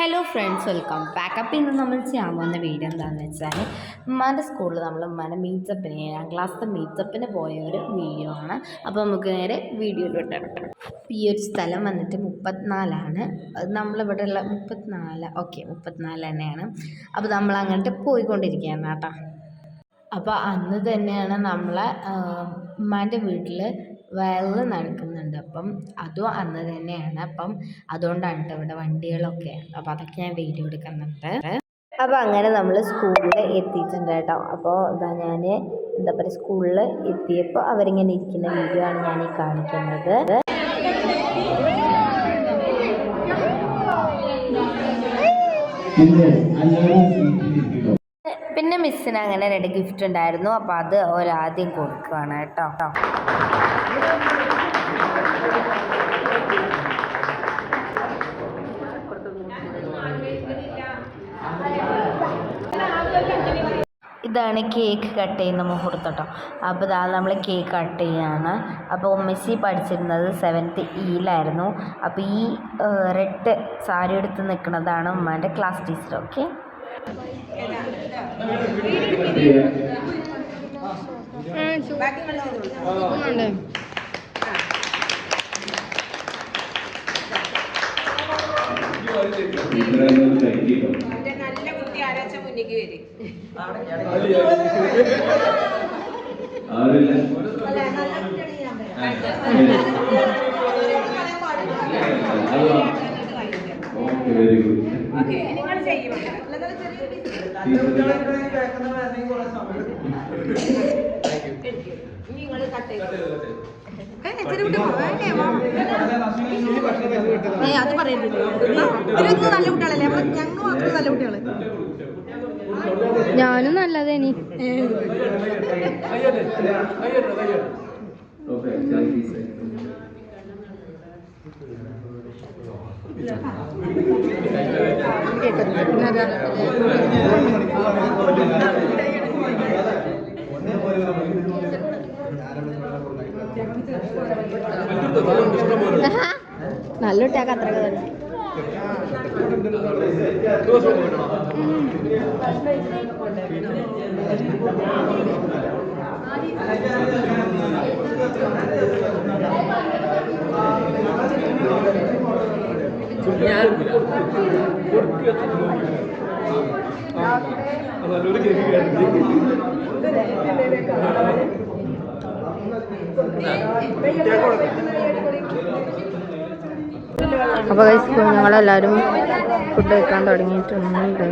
Hello friends welcome back അപ്പം ഇന്ന് നമ്മൾ ചെയ്യാൻ പോകുന്ന വീഡിയോ എന്താണെന്ന് വെച്ചാൽ ഉമ്മാന്റെ സ്കൂളിൽ നമ്മൾ ഉമ്മാന്റെ മീറ്റപ്പിന് ഏഴാം ക്ലാസ്സിലെ മീറ്റപ്പിന് പോയ ഒരു വീഡിയോ ആണ്. അപ്പോൾ നമുക്ക് നേരെ വീഡിയോയിലോട്ട് ഇറക്കാം ഈ ഒരു സ്ഥലം വന്നിട്ട് മുപ്പത്തിനാലാണ്. നമ്മളിവിടെ ഉള്ള മുപ്പത്തിനാല് ഓക്കെ മുപ്പത്തിനാല് തന്നെയാണ്. അപ്പോൾ നമ്മൾ അങ്ങോട്ട് പോയിക്കൊണ്ടിരിക്കുകയാണ് കേട്ടോ. അപ്പോൾ അന്ന് തന്നെയാണ് നമ്മളെ ഉമ്മാന്റെ വീട്ടിൽ വയലിൽ നടക്കുന്നുണ്ട്. അപ്പം അതും അന്ന് തന്നെയാണ്. അപ്പം അതുകൊണ്ടാണ് കേട്ടോ ഇവിടെ വണ്ടികളൊക്കെ. അപ്പം അതൊക്കെ ഞാൻ വീഡിയോ എടുക്കുന്നുണ്ട് അപ്പോൾ അങ്ങനെ നമ്മൾ സ്കൂളിൽ എത്തിയിട്ടുണ്ട് കേട്ടോ. അപ്പോൾ ഇതാ ഞാൻ എന്താ പറയുക സ്കൂളിൽ എത്തിയപ്പോൾ അവരിങ്ങനെ ഇരിക്കുന്ന വീഡിയോ ആണ് ഞാൻ ഈ കാണിക്കുന്നത്. പിന്നെ മിസ്സിന് അങ്ങനെ രണ്ട് ഗിഫ്റ്റ് ഉണ്ടായിരുന്നു. അപ്പോൾ അത് ഒരാദ്യം കൊടുക്കുകയാണ് കേട്ടോ. ഇതാണ് കേക്ക് കട്ട് ചെയ്യുന്ന മുഹൂർത്തം കേട്ടോ അപ്പോൾ ഇതാ നമ്മൾ കേക്ക് കട്ട് ചെയ്യാണ്. അപ്പോൾ ഉമ്മച്ചി പഠിച്ചിരുന്നത് സെവൻത്ത് ഇയിലായിരുന്നു അപ്പോൾ ഈ റെഡ് സാരി എടുത്ത് നിൽക്കുന്നതാണ് ഉമ്മാന്റെ ക്ലാസ് ടീച്ചർ ഓക്കെ ഇത്രയും നല്ല കുട്ടി ആരാച്ച മുന്നിക്ക് വരും. ആരില്ല ഓക്കെ വെരി ഗുഡ്. ഓക്കെ നിങ്ങൾ ചെയ്യും. നിങ്ങൾ കട്ട് അത് പറയരുത്. നല്ല കുട്ടികളല്ലേ? ഞങ്ങൾ മാത്രം നല്ല കുട്ടികൾ. ഞാനും നല്ലതേനി ഓക്കെ താങ്ക് നല്ല കുട്ടിയാക്ക് അത്ര തന്നെ അപ്പോൾ ഞങ്ങളെല്ലാവരും ഫുഡ് കഴിക്കാൻ തുടങ്ങിയിട്ടുണ്ട്.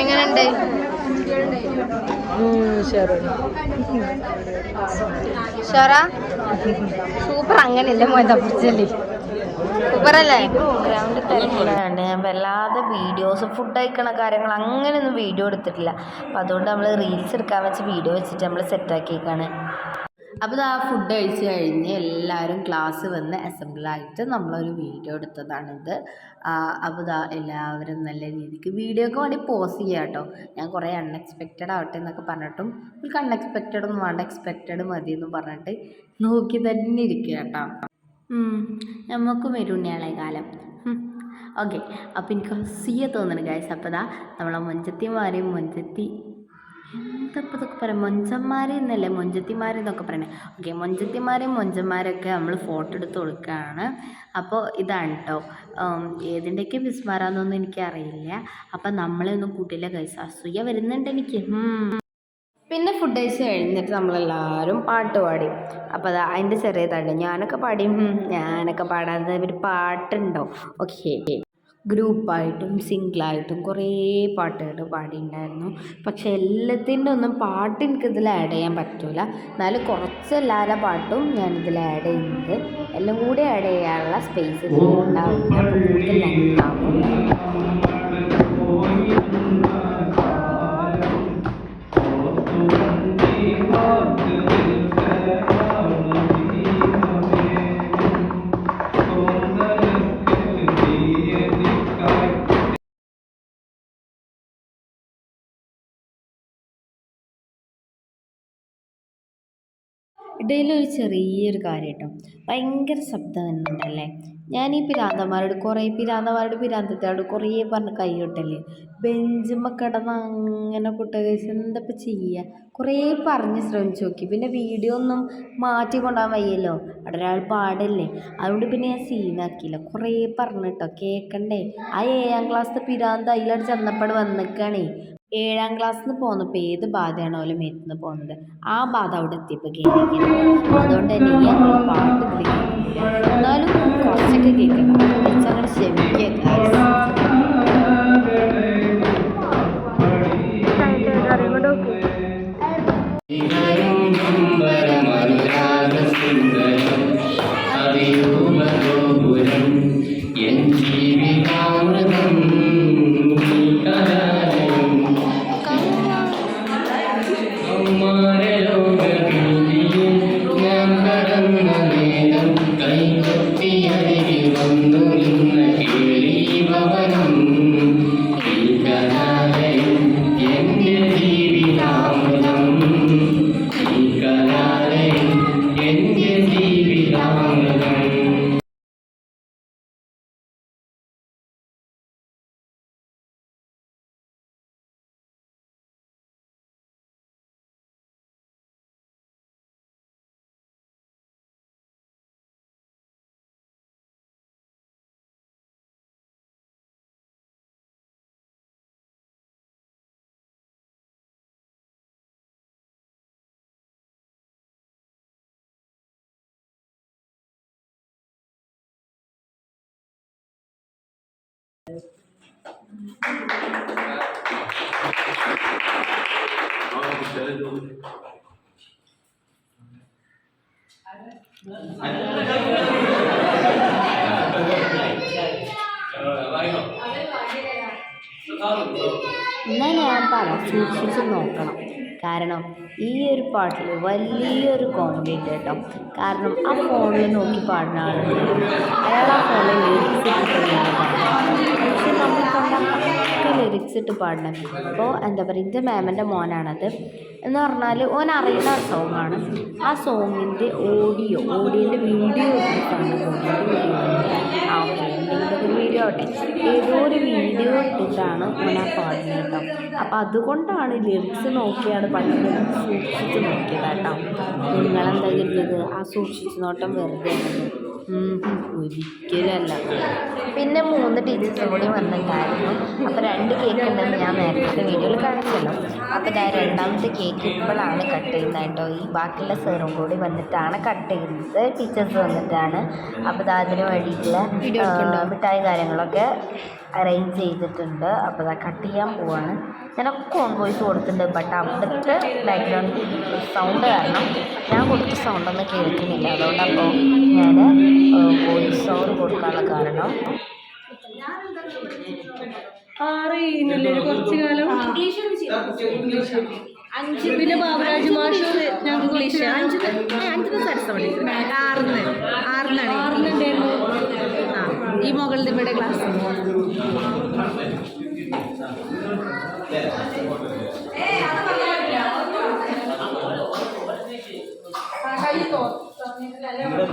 എങ്ങനെയുണ്ട്? ഷൊറ സൂപ്പർ അങ്ങനെയല്ലേ മോനെ പിടിച്ചല്ലേ സൂപ്പറല്ലേ തിരക്കിലാണ്ട് ഞാൻ വല്ലാതെ വീഡിയോസ് ഫുഡ് കഴിക്കണ കാര്യങ്ങൾ അങ്ങനെയൊന്നും വീഡിയോ എടുത്തിട്ടില്ല. അപ്പം അതുകൊണ്ട് നമ്മൾ റീൽസ് എടുക്കാൻ വെച്ച് വീഡിയോ വെച്ചിട്ട് നമ്മൾ സെറ്റാക്കിയേക്കാണ് അപ്പോൾ ആ ഫുഡ് കഴിച്ച് കഴിഞ്ഞ് എല്ലാവരും ക്ലാസ് വന്ന് അസംബിളായിട്ട് നമ്മളൊരു വീഡിയോ എടുത്തതാണിത് അപ്പോൾ എല്ലാവരും നല്ല രീതിക്ക് വീഡിയോക്ക് വേണ്ടി പോസ് ചെയ്യാം കേട്ടോ ഞാൻ കുറേ അൺഎക്സ്പെക്റ്റഡ് ആവട്ടെ എന്നൊക്കെ പറഞ്ഞിട്ടും ഒരു അൺഎക്സ്പെക്റ്റഡ് ഒന്നും വേണ്ട എക്സ്പെക്റ്റഡ് മതി എന്ന് പറഞ്ഞിട്ട് നോക്കി തന്നെ ഇരിക്കുക കേട്ടോ നമുക്കും വരുണ്യാളെ കാലം. ഓക്കെ അപ്പം എനിക്ക് ഹസിയ തോന്നുന്നു ഗായ്സ് അപ്പോൾ ഇതാ നമ്മളെ മൊഞ്ചത്തിമാരെയും മൊഞ്ചത്തി എന്തപ്പോൾ ഇതൊക്കെ പറയാം മൊഞ്ചന്മാർ എന്നല്ലേ? മൊഞ്ചത്തിമാർ എന്നൊക്കെ പറയണേ ഓക്കെ മൊഞ്ചത്തിമാരെയും മൊഞ്ചന്മാരൊക്കെ നമ്മൾ ഫോട്ടോ എടുത്ത് കൊടുക്കുകയാണ് അപ്പോൾ ഇതാണ് കേട്ടോ ഏതിന്റെയൊക്കെ വിസ്മാരാന്നൊന്നും എനിക്കറിയില്ല. അപ്പം നമ്മളെ ഒന്നും കൂട്ടില്ല ഗൈസ് അസൂയ വരുന്നുണ്ട് എനിക്ക്. ഫുഡ് കഴിച്ച് കഴിഞ്ഞിട്ട് നമ്മളെല്ലാവരും പാട്ട് പാടി. അപ്പോൾ അത് അതിന്റെ ചെറിയ തള്ളി ഞാനൊക്കെ പാടി ഞാനൊക്കെ പാടാതെ ഒരു പാട്ടുണ്ടോ ഓക്കെ ഗ്രൂപ്പായിട്ടും സിംഗിളായിട്ടും കുറേ പാട്ടുകൾ പാടിയിട്ടുണ്ടായിരുന്നു. പക്ഷെ എല്ലാത്തിന്റെ ഒന്നും പാട്ട് എനിക്കിതിൽ ആഡ് ചെയ്യാൻ പറ്റില്ല എന്നാലും കുറച്ച് എല്ലാവരുടെ പാട്ടും ഞാനിതിൽ ആഡ് ചെയ്യുന്നത് എല്ലാം കൂടി ആഡ് ചെയ്യാനുള്ള സ്പേസ് ഉണ്ടാവില്ല കൂടുതൽ ലെങ്ത് ഇടയിലൊരു ചെറിയൊരു കാര്യം കേട്ടോ ഭയങ്കര ശബ്ദം ഉണ്ടല്ലേ ഞാൻ ഈ പിരാന്തന്മാരോട് കുറേ പിരാന്തന്മാരോട് പിരാന്തത്തോട് കുറേ പറഞ്ഞ് കൈ കൊട്ടല്ലേ? ബെഞ്ചുമ്മ കിടന്ന് അങ്ങനെ കുട്ട എന്തപ്പോൾ ചെയ്യുക കുറേ പറഞ്ഞ് ശ്രമിച്ചു നോക്കി. പിന്നെ വീഡിയോ ഒന്നും മാറ്റി കൊണ്ടാൻ വയ്യല്ലോ? അവിടെ ഒരാൾ പാടല്ലേ? അതുകൊണ്ട് പിന്നെ ഞാൻ സീനാക്കിയില്ല കുറേ പറഞ്ഞിട്ടോ കേൾക്കണ്ടേ ആ ഏഴാം ക്ലാസ്സിലെ പിരാന്ത് അതിലവിടെ ചെന്നപ്പോൾ വന്നിക്കാണേ. ഏഴാം ക്ലാസ്സിൽ നിന്ന് പോന്നപ്പോൾ ഏത് ബാധയാണോ ഓലെ മേത്തുനിന്ന് പോകുന്നത്? ആ ബാധ അവിടെ എത്തിയപ്പോൾ കേൾക്കുന്നത് അതുകൊണ്ട് തന്നെ ഈ എന്നാൽ ഞാൻ പറയാം സൂക്ഷിച്ച് നോക്കണം. കാരണം ഈ ഒരു പാട്ടിൽ വലിയൊരു കോമഡി ഉണ്ട് കേട്ടോ. കാരണം ആ ഫോണിൽ നോക്കി പാടുന്ന ആളുണ്ട് അയാൾ ആ ഫോണിൽ ലിറിക്സ് ഇട്ട് പാടണം. അപ്പോൾ എന്താ പറയുക എന്റെ മാമന്റെ മോനാണത്. എന്ന് പറഞ്ഞാൽ ഓൻ അറിയുന്ന സോങ്ങാണ് ആ സോങ്ങിന്റെ ഓഡിയോ ഓഡിയോന്റെ വീഡിയോ ഇട്ടിട്ടാണ് വീഡിയോ ആവട്ടെ ഏതോ ഒരു വീഡിയോ ഇട്ടിട്ടാണ് ഓൻ ആ പാടുന്നത് കേട്ടോ. അപ്പോൾ അതുകൊണ്ടാണ് ലിറിക്സ് നോക്കിയാണ് പഠിക്കുന്നത് സൂക്ഷിച്ച് നോക്കിയത് കേട്ടോ. നിങ്ങളെന്താ കരുതിയത്? ആ സൂക്ഷിച്ച് നോട്ടം വെറുതെ ഒരിക്കലല്ല. പിന്നെ മൂന്ന് ടീച്ചേഴ്സും കൂടി വന്നിട്ടുണ്ടായിരുന്നു അപ്പോൾ രണ്ട് കേക്ക് ഉണ്ടെന്ന് ഞാൻ നേരത്തെ വീഡിയോയിൽ കാണിച്ചല്ലോ. അപ്പോൾ ഞാൻ രണ്ടാമത്തെ കേക്ക് ഇപ്പോഴാണ് കട്ട് ചെയ്യുന്നത് കേട്ടോ ഈ ബാക്കിയുള്ള സാറും കൂടി വന്നിട്ടാണ് കട്ട് ചെയ്യുന്നത്. ടീച്ചേഴ്സ് വന്നിട്ടാണ്. അപ്പോൾ അതിന് വേണ്ടിയിട്ടുള്ള മിഠായി കാര്യങ്ങളൊക്കെ അറേഞ്ച് ചെയ്തിട്ടുണ്ട്. അപ്പോൾ അത് കട്ട് ചെയ്യാൻ പോവാണ്. ഞാനൊക്കെ ഓൺ വോയിസ് കൊടുത്തിട്ടുണ്ട് ബട്ട് അവിടുത്തെ ബാക്ക്ഗ്രൗണ്ട് സൗണ്ട് കാരണം ഞാൻ കൊടുത്ത സൗണ്ടൊന്നും കേൾക്കുന്നില്ല. അതുകൊണ്ടപ്പോൾ ഞാൻ വോയിസ് ഓവർ കൊടുക്കാനുള്ള കാരണം. അറിയുന്നില്ലേ കുറച്ചു കാലം. അഞ്ച് പിന്നെ ബാബുരാജ് മാഷ് ഞങ്ങൾക്ക് ഇംഗ്ലീഷ് അഞ്ച് അഞ്ചിന് സരസ്വതി ആറിന്. ആറിനാണ്. ആറിനുണ്ടായിരുന്നു. ആ ഈ മുകളിൽ ഇവിടെ ക്ലാസ് ഇവിടെ